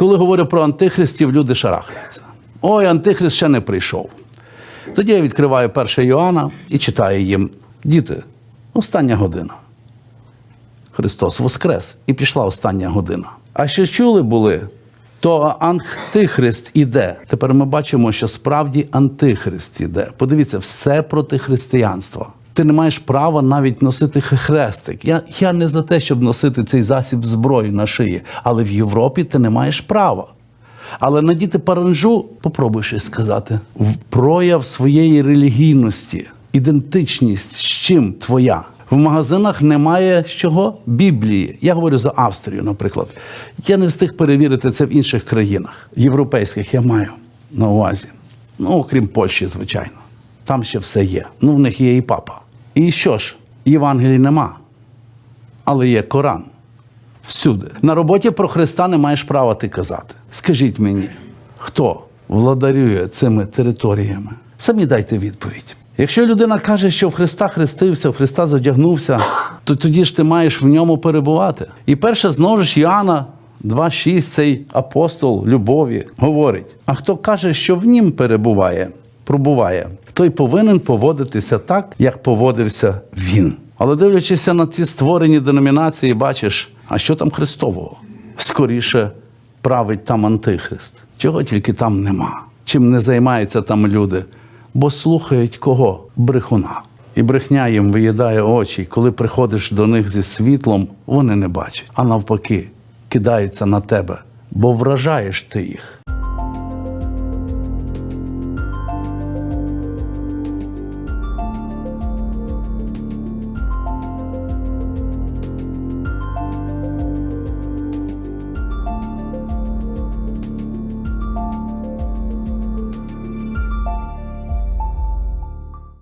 Коли говорю про антихристів, люди шарахаються. Ой, антихрист ще не прийшов. Тоді я відкриваю 1 Йоанна і читаю їм: діти, остання година. Христос воскрес і пішла остання година. А що чули були, то антихрист іде. Тепер ми бачимо, що справді антихрист іде. Подивіться, все проти християнства. Ти не маєш права навіть носити хрестик. Я, я не за те, щоб носити цей засіб зброї на шиї, але в Європі ти не маєш права. Але надіти паранжу, попробуй щось сказати, в прояв своєї релігійності, ідентичність з чим твоя. В магазинах немає з чого Біблії. Я говорю за Австрію, наприклад. Я не встиг перевірити це в інших країнах. Європейських я маю на увазі. Ну, окрім Польщі, звичайно. Там ще все є. Ну, в них є і папа. І що ж, Євангелій нема, але є Коран. Всюди. На роботі про Христа не маєш права ти казати. Скажіть мені, хто владарює цими територіями? Самі дайте відповідь. Якщо людина каже, що в Христа хрестився, в Христа задягнувся, то тоді ж ти маєш в ньому перебувати. І перше, знову ж Іоанна 2,6, цей апостол любові говорить: а хто каже, що в нім перебуває, пробуває, той повинен поводитися так, як поводився він. Але дивлячися на ці створені деномінації, бачиш, а що там Христового? Скоріше править там Антихрист. Чого тільки там нема. Чим не займаються там люди? Бо слухають кого? Брехуна. І брехня їм виїдає очі. Коли приходиш до них зі світлом, вони не бачать, а навпаки, кидаються на тебе, бо вражаєш ти їх.